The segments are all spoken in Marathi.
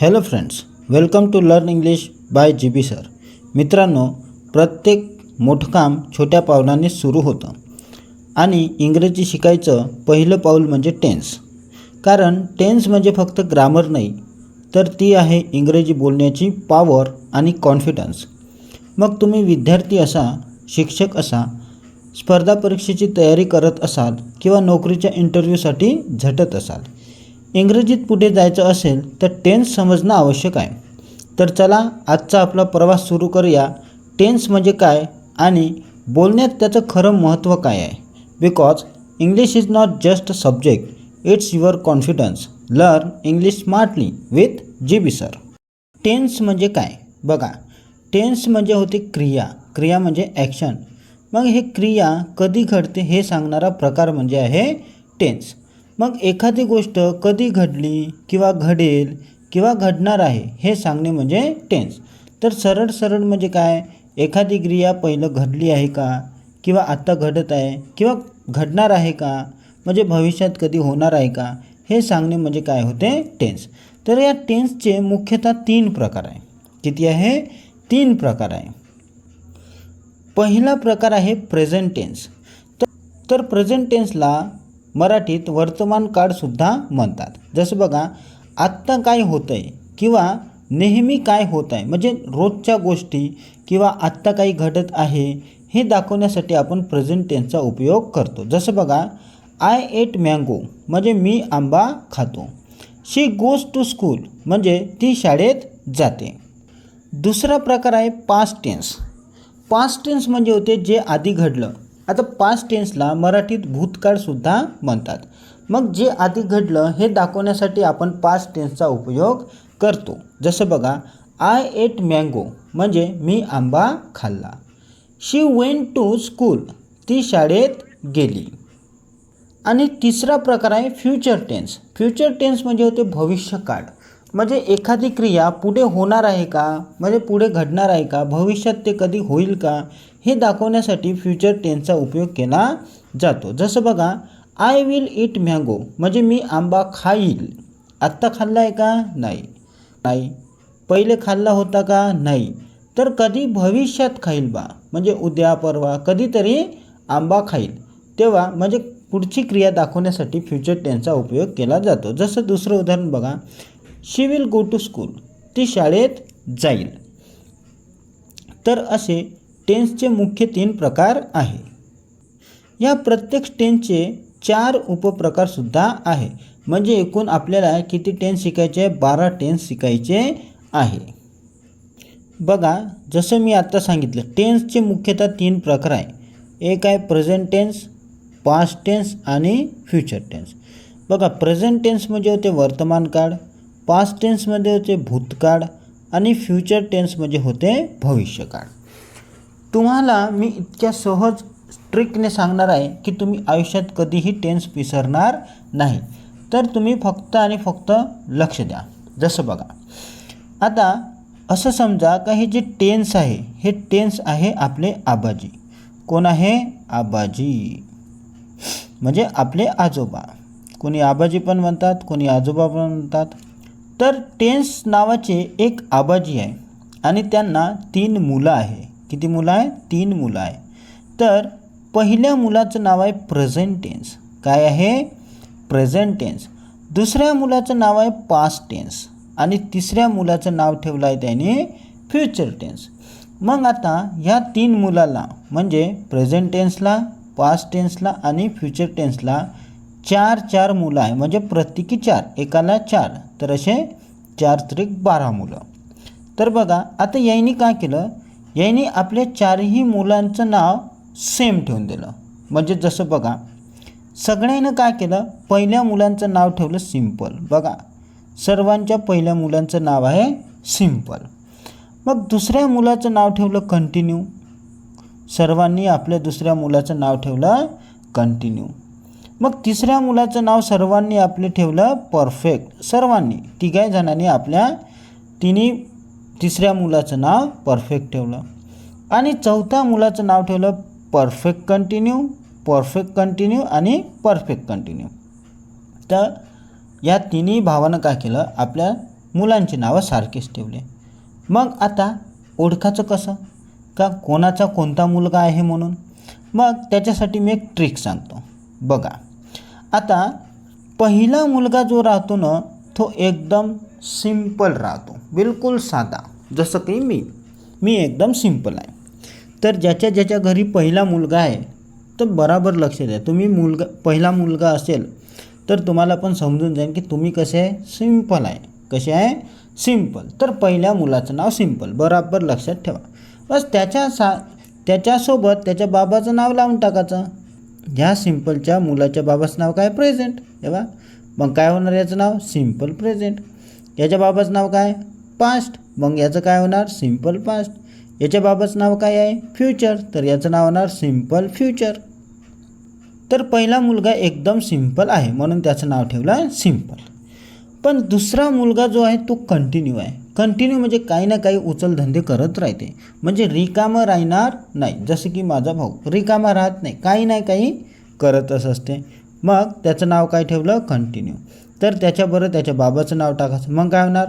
Hello friends welcome to learn English by G B sir मित्रांनो प्रत्येक मोठं काम छोट्या पावलाने सुरू होतं. आणि इंग्रजी शिकायचं पहिलं पाऊल म्हणजे टेन्स कारण टेन्स म्हणजे फक्त ग्रामर नाही तर ती आहे इंग्रजी बोलण्याची पॉवर आणि कॉन्फिडन्स मग तुम्ही विद्यार्थी असा शिक्षक असा स्पर्धा परीक्षेची तयारी करत असाल किंवा नोकरीच्या इंटरव्ह्यूसाठी झटत असाल इंग्रजीत पुढे जायचं असेल तर टेन्स समजणं आवश्यक आहे. तर चला आजचा आपला प्रवास सुरू करूया. टेन्स म्हणजे काय आणि बोलण्यात त्याचं खरं महत्त्व काय आहे? Because English is not just subject it's your confidence learn English smartly with G B sir tense म्हणजे काय? बघा टेन्स म्हणजे होते क्रिया. क्रिया म्हणजे ॲक्शन मग हे क्रिया कधी घडते हे सांगणारा प्रकार म्हणजे आहे टेन्स मग एखादी गोष्ट कधी घडली किंवा घडेल किंवा घडणार आहे हे सांगणे म्हणजे टेन्स तर सरळ सरळ म्हणजे काय? एखादी क्रिया पहिलं घडली आहे का? किंवा आत्ता घडत आहे किंवा घडणार आहे का? म्हणजे भविष्यात कधी होणार आहे का? हे सांगणे म्हणजे काय होते? टेन्स तर या टेन्सचे मुख्यतः तीन प्रकार आहे. किती आहे? तीन प्रकार आहे. पहिला प्रकार आहे प्रेझेंट टेन्स तर प्रेझेंट टेन्सला मराठीत वर्तमान काळसुद्धा म्हणतात. जसं बघा आत्ता काय होतं आहे किंवा नेहमी काय होत आहे म्हणजे रोजच्या गोष्टी किंवा आत्ता काही घडत आहे हे दाखवण्यासाठी आपण प्रेझेंट टेन्सचा उपयोग करतो. जसं बघा आय एट मँगो म्हणजे मी आंबा खातो. शी गोज टू स्कूल म्हणजे ती शाळेत जाते. दुसरा प्रकार आहे पास्ट टेन्स पास्ट टेन्स म्हणजे होते जे आधी घडलं. आता पास्ट टेन्सला मराठीत भूतकाळसुद्धा म्हणतात. मग जे आधी घडलं हे दाखवण्यासाठी आपण पास्ट टेन्सचा उपयोग करतो. जसं बघा आय एट मँगो म्हणजे मी आंबा खाल्ला. शी वेंट टू स्कूल ती शाळेत गेली. आणि तिसरा प्रकार आहे फ्युचर टेन्स फ्युचर टेन्स म्हणजे होते भविष्यकाळ. म्हणजे एखादी क्रिया पुढे होणार आहे का? म्हणजे पुढे घडणार आहे का? भविष्यात ते कधी होईल का? हे दाखवण्यासाठी फ्युचर टेन्सचा उपयोग केला जातो. जसं बघा आय विल इट मँगो म्हणजे मी आंबा खाईल. आत्ता खाल्ला आहे का? नाही. नाही. पहिले खाल्ला होता का? नाही. तर कधी भविष्यात खाईल बा? म्हणजे उद्या परवा कधीतरी आंबा खाईल. तेव्हा म्हणजे पुढची क्रिया दाखवण्यासाठी फ्युचर टेन्सचा उपयोग केला जातो. जसं दुसरं उदाहरण बघा. She will go to school ती शाळेत जाईल. तर असे टेन्सचे मुख्य तीन प्रकार आहे. या प्रत्येक टेन्सचे चार उपप्रकारसुद्धा आहे. म्हणजे एकूण आपल्याला किती टेन्स शिकायचे? आहे बारा टेन्स शिकायचे आहे. बघा जसं मी आत्ता सांगितलं टेन्सचे मुख्यतः तीन प्रकार आहे. एक आहे प्रेझेंट टेन्स पास्ट टेन्स आणि फ्युचर टेन्स बघा प्रेझेंट टेन्स म्हणजे होते वर्तमान काळ पास्ट टेन्समध्ये होते भूतकाळ आणि फ्युचर टेन्समध्ये होते भविष्यकाळ. तुम्हाला मी इतक्या सहज ट्रिकने सांगणार आहे की तुम्ही आयुष्यात कधीही टेन्स विसरणार नाही. तर तुम्ही फक्त आणि फक्त लक्ष द्या. जसं बघा. आता असं समजा का हे जे टेन्स आहे हे टेन्स आहे आपले आबाजी. कोण आहे? आबाजी. म्हणजे आपले आजोबा. कोणी आबाजी पण म्हणतात कोणी आजोबा पण म्हणतात. तर टेन्स नावाचे एक आबाजी आहे आणि त्यांना तीन मुलं आहे. किती मुलं आहे तीन मुलं आहे तर पहिल्या मुलाचं नाव आहे प्रेझेंट टेन्स काय आहे? प्रेझेंट टेन्स दुसऱ्या मुलाचं नाव आहे पास्ट टेन्स आणि तिसऱ्या मुलाचं नाव ठेवलं आहे त्याने फ्युचर टेन्स मग आता ह्या तीन मुलाला म्हणजे प्रेझेंट टेन्सला पास्ट टेन्सला आणि फ्युचर टेन्सला चार चार मुलं आहे. म्हणजे प्रत्येकी चार. एकाला चार. तर असे चार त्रिक बारा मुलं. तर बघा आता यांनी काय केलं? यांनी आपल्या चारही मुलांचं नाव सेम ठेवून दिलं. म्हणजे जसं बघा सगळ्यांनं काय केलं? पहिल्या मुलांचं नाव ठेवलं सिंपल बघा सर्वांच्या पहिल्या मुलांचं नाव आहे सिंपल मग दुसऱ्या मुलाचं नाव ठेवलं कंटिन्यू सर्वांनी आपल्या दुसऱ्या मुलाचं नाव ठेवलं कंटिन्यू मग तिसऱ्या मुलाचं नाव सर्वांनी आपले ठेवलं परफेक्ट सर्वांनी तिघाही जणांनी आपल्या तिन्ही तिसऱ्या मुलाचं नाव परफेक्ट ठेवलं. आणि चौथ्या मुलाचं नाव ठेवलं परफेक्ट कंटिन्यू परफेक्ट कंटिन्यू आणि परफेक्ट कंटिन्यू तर या तिन्ही भावानं काय केलं? आपल्या मुलांची नावं सारखीच ठेवले. मग आता ओळखाचं कसं? का कोणाचा कोणता मुलगा आहे म्हणून? मग त्याच्यासाठी मी एक ट्रिक सांगतो. बघा आता पहिला मुलगा जो राहतो ना तो एकदम सिंपल राहतो. बिलकुल साधा. जसं की मी. मी एकदम सिंपल आहे. तर ज्याच्या ज्याच्या घरी पहिला मुलगा आहे तर बराबर लक्ष द्या. तुम्ही मुलगा पहिला मुलगा असेल तर तुम्हाला पण समजून जाईल की तुम्ही कसे आहे सिंपल आहे. कसे आहे? सिंपल तर पहिल्या मुलाचं नाव सिंपल बराबर लक्षात ठेवा. बस त्याच्या सा त्याच्यासोबत त्याच्या बाबाचं नाव लावून टाकायचं. ह्या सिम्पलच्या मुलाच्या बाबाचं नाव काय? प्रेझेंट. तेव्हा मग काय होणार याचं नाव? Simple present. याच्या बाबाचं नाव काय? पास्ट. मग याचं काय होणार? Simple past. याच्या बाबाचं नाव काय आहे? फ्युचर. तर याचं नाव होणार सिंपल फ्युचर. तर पहिला मुलगा एकदम सिंपल आहे. म्हणून त्याचं नाव ठेवलं सिंपल. पण दुसरा मुलगा जो आहे तो कंटिन्यू आहे. कंटिन्यू म्हणजे काही ना काही उचलधंदे करत राहते. म्हणजे रिकामं राहणार नाही. जसं की माझा भाऊ. रिकामा राहत नाही. काही ना काही करतच असते. मग त्याचं नाव काय ठेवलं? कंटिन्यू तर त्याच्याबरोबर त्याच्या बाबाचं नाव टाकायचं. मग काय होणार?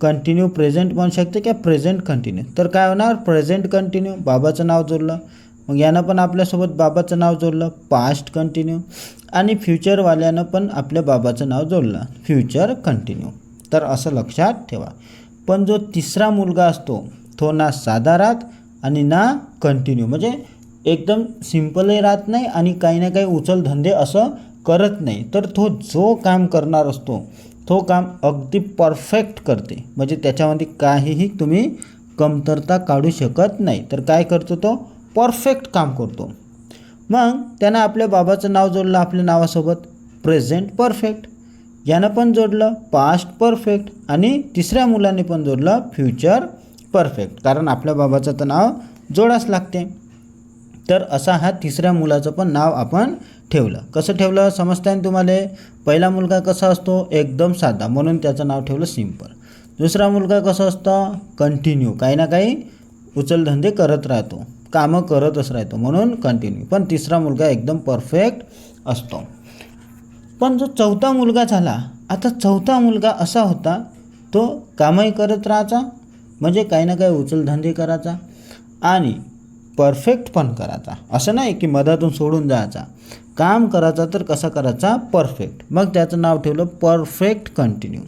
कंटिन्यू प्रेझेंट म्हणू शकते किंवा प्रेझेंट कंटिन्यू तर काय होणार? प्रेझेंट कंटिन्यू बाबाचं नाव जोडलं. मग यानं पण आपल्यासोबत बाबाचं नाव जोडलं पास्ट कंटिन्यू आणि फ्युचरवाल्यानं पण आपल्या बाबाचं नाव जोडलं फ्युचर कंटिन्यू तर असं लक्षात ठेवा. पण जो तिसरा मुलगा असतो तो ना साधा राहत आणि ना कंटिन्यू म्हणजे एकदम सिम्पलही राहत नाही आणि काही ना काही उचलधंदे असं करत नाही. तर तो जो काम करणार असतो तो काम अगदी परफेक्ट करते. म्हणजे त्याच्यामध्ये काहीही तुम्ही कमतरता काढू शकत नाही. तर काय करतो तो? परफेक्ट काम करतो. मग त्यानं आपल्या बाबाचं नाव जोडलं आपल्या नावासोबत. प्रेझेंट परफेक्ट यानं पण जोडलं पास्ट परफेक्ट आणि तिसऱ्या मुलाने पण जोडलं फ्युचर परफेक्ट कारण आपल्या बाबाचं तर नाव जोडाच लागते. तर असा हा तिसऱ्या मुलाचं पण नाव आपण ठेवलं. कसं ठेवलं? समजताय ना तुम्हाला? पहिला मुलगा कसा असतो? एकदम साधा. म्हणून त्याचं नाव ठेवलं सिंपल दुसरा मुलगा कसं असतं? कंटिन्यू काही ना काही उचलधंदे करत राहतो. कामं करतच राहतो म्हणून कंटिन्यू पण तिसरा मुलगा एकदम परफेक्ट असतो. पण जो चौथा मुलगा झाला आता चौथा मुलगा असा होता तो कामही करत राहायचा म्हणजे काही ना काही उचलधंदे करायचा आणि परफेक्ट पण करायचा. असं नाही की मधातून सोडून जायचा. काम करायचा तर कसा करायचा? परफेक्ट मग त्याचं नाव ठेवलं परफेक्ट कंटिन्यू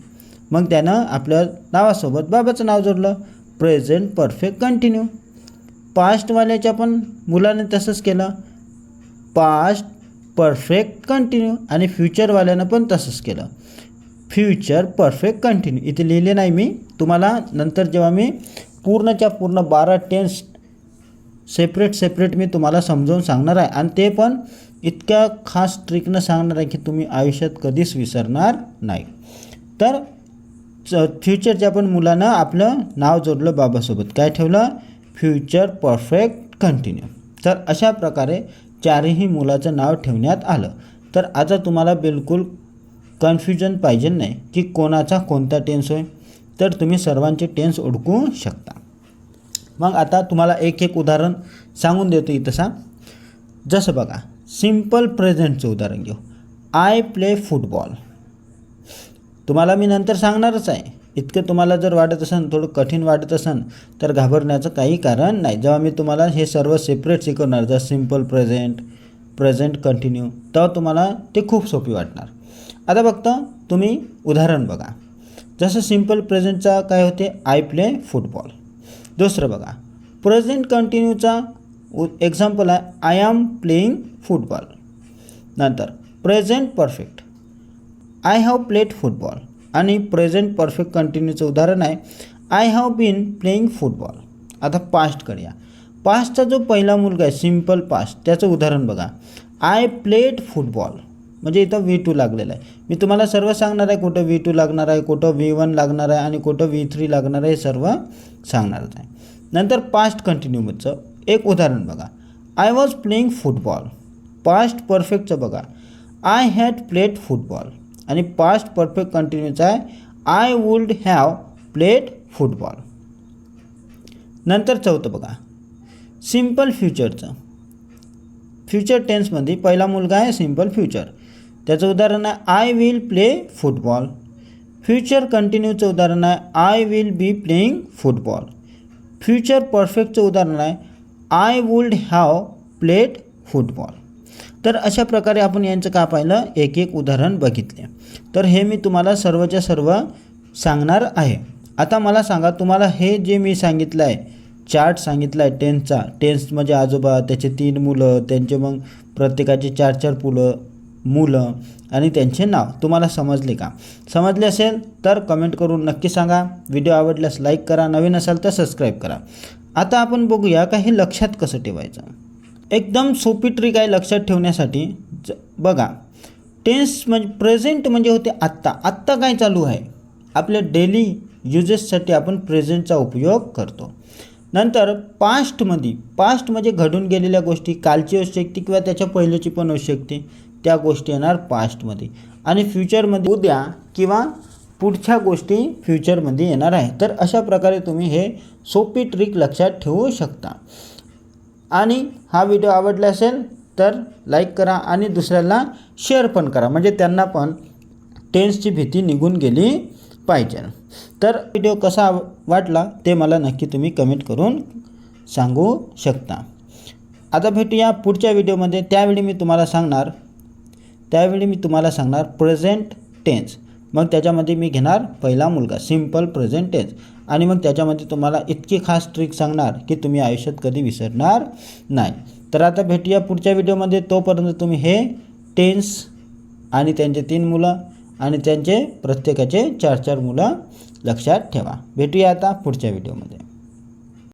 मग त्यानं आपल्या नावासोबत बाबाचं नाव जोडलं. प्रेझेंट परफेक्ट कंटिन्यू पास्टवाल्याच्या पण मुलाने तसंच केलं. पास्ट परफेक्ट कंटिन्यू आणि फ्युचरवाल्यानं पण तसंच केलं. Future perfect continue. इथे लिहिले नाही मी. तुम्हाला नंतर जेव्हा मी पूर्णच्या पूर्ण बारा टेन्स सेपरेट सेपरेट मी तुम्हाला समजावून सांगणार आहे. आणि ते पण इतक्या खास ट्रिकनं सांगणार आहे की तुम्ही आयुष्यात कधीच विसरणार नाही. तर फ्युचरच्या पण मुलानं आपलं नाव जोडलं बाबासोबत. काय ठेवलं? Future perfect continue. तर अशा प्रकारे चारही मुलाचं नाव ठेवण्यात आलं. तर आता तुम्हाला बिलकुल कन्फ्युजन पाहिजे नाही की कोणाचा कोणता टेन्स होय. तर तुम्ही सर्वांचे टेन्स ओळखू शकता. मग आता तुम्हाला एक एक उदाहरण सांगून देतो इथं जसं बघा सिंपल प्रेझेंटचं उदाहरण घेऊ. आय प्ले फुटबॉल तुम्हाला मी नंतर सांगणारच आहे. इतकं तुम्हाला जर वाटत असेल थोडं कठीण वाटत असेल तर घाबरण्याचं काही कारण नाही. जेव्हा मी तुम्हाला हे सर्व सेपरेट शिकवणार जर सिंपल प्रेझेंट प्रेझेंट कंटिन्यू तेव्हा तुम्हाला ते खूप सोपी वाटणार. आता फक्त तुम्ही उदाहरण बघा. जसं सिंपल प्रेझेंटचा काय होते? आय प्ले फुटबॉल दुसरं बघा. प्रेझेंट कंटिन्यूचा एक्झाम्पल आहे आय ॲम प्लेईंग फुटबॉल नंतर present perfect I have played football आणि प्रेझेंट परफेक्ट कंटिन्यूचं उदाहरण आहे I have been playing football आता पास्ट या पास्टचा जो पहिला मुलगा आहे सिंपल पास्ट त्याचं उदाहरण बघा. आय प्लेड फुटबॉल म्हणजे इथं व्ही टू लागलेलं आहे. मी तुम्हाला सर्व सांगणार आहे कुठं व्ही टू लागणार आहे कुठं व्ही वन लागणार आहे आणि कुठं व्ही थ्री लागणार आहे हे सर्व सांगणारच आहे. नंतर पास्ट कंटिन्यूचं एक उदाहरण बघा. I was playing football past परफेक्टचं बघा. आय हॅड प्लेड फुटबॉल आणि पास्ट परफेक्ट कंटिन्यूचा आहे. I would have played football नंतर चौथं बघा. सिंपल फ्युचरचं फ्युचर टेन्समध्ये पहिला मुलगा आहे सिंपल फ्युचर त्याचं उदाहरण आहे I will play football future कंटिन्यूचं उदाहरण आहे I will be playing football future परफेक्टचं उदाहरण आहे I would have played football तर अशा प्रकारे आपण यांचं का पाहिलं? एक एक उदाहरण बघितले. तर हे मी तुम्हाला सर्वच्या सर्व सांगणार आहे. आता मला सांगा तुम्हाला हे जे मी सांगितलं आहे चार्ट सांगितला आहे टेन्सचा टेन्स म्हणजे आजोबा त्याचे तीन मुलं त्यांचे मग प्रत्येकाचे चार चार पुलं मुलं आणि त्यांचे नाव. तुम्हाला समजले का? समजले असेल तर कमेंट करून नक्की सांगा. व्हिडिओ आवडल्यास लाईक करा नवीन असाल तर सबस्क्राईब करा. आता आपण बघूया का हे लक्षात कसं ठेवायचं? एकदम सोपी ट्रिक आहे लक्षात ठेवण्यासाठी. ज बघा. टेन्स म्हणजे प्रेझेंट म्हणजे होते आत्ता. आत्ता काय चालू आहे? आपल्या डेली युजेससाठी आपण प्रेझेंटचा उपयोग करतो. नंतर पास्टमध्ये पास्ट म्हणजे घडून गेलेल्या गोष्टी कालची असू शकते किंवा त्याच्या पहिल्याची पण असू शकते त्या गोष्टी येणार पास्टमध्ये आणि फ्युचरमध्ये उद्या किंवा पुढच्या गोष्टी फ्युचरमध्ये येणार आहे. तर अशा प्रकारे तुम्ही हे सोपी ट्रिक लक्षात ठेवू शकता. आणि हा व्हिडिओ आवडला असेल तर लाईक करा आणि दुसऱ्याला शेअर पण करा. म्हणजे त्यांना पण टेन्सची भीती निघून गेली पाहिजे. तर व्हिडिओ कसा वाटला ते मला नक्की तुम्ही कमेंट करून सांगू शकता. आता भेटूया पुढच्या व्हिडिओमध्ये त्यावेळी मी तुम्हाला सांगणार त्यावेळी मी तुम्हाला सांगणार प्रेझेंट टेन्स मग त्याच्यामध्ये मी घेणार पहिला मुलगा. सिंपल प्रेझेंट टेन्स आणि मग त्याच्यामध्ये तुम्हाला इतकी खास ट्रिक सांगणार की तुम्ही आयुष्यात कधी विसरणार नाही. तर आता भेटूया पुढच्या व्हिडिओमध्ये. तोपर्यंत तुम्ही हे टेन्स आणि त्यांचे तीन मुलं आणि त्यांचे प्रत्येकाचे चार चार मुलं लक्षात ठेवा. भेटूया आता पुढच्या व्हिडिओमध्ये.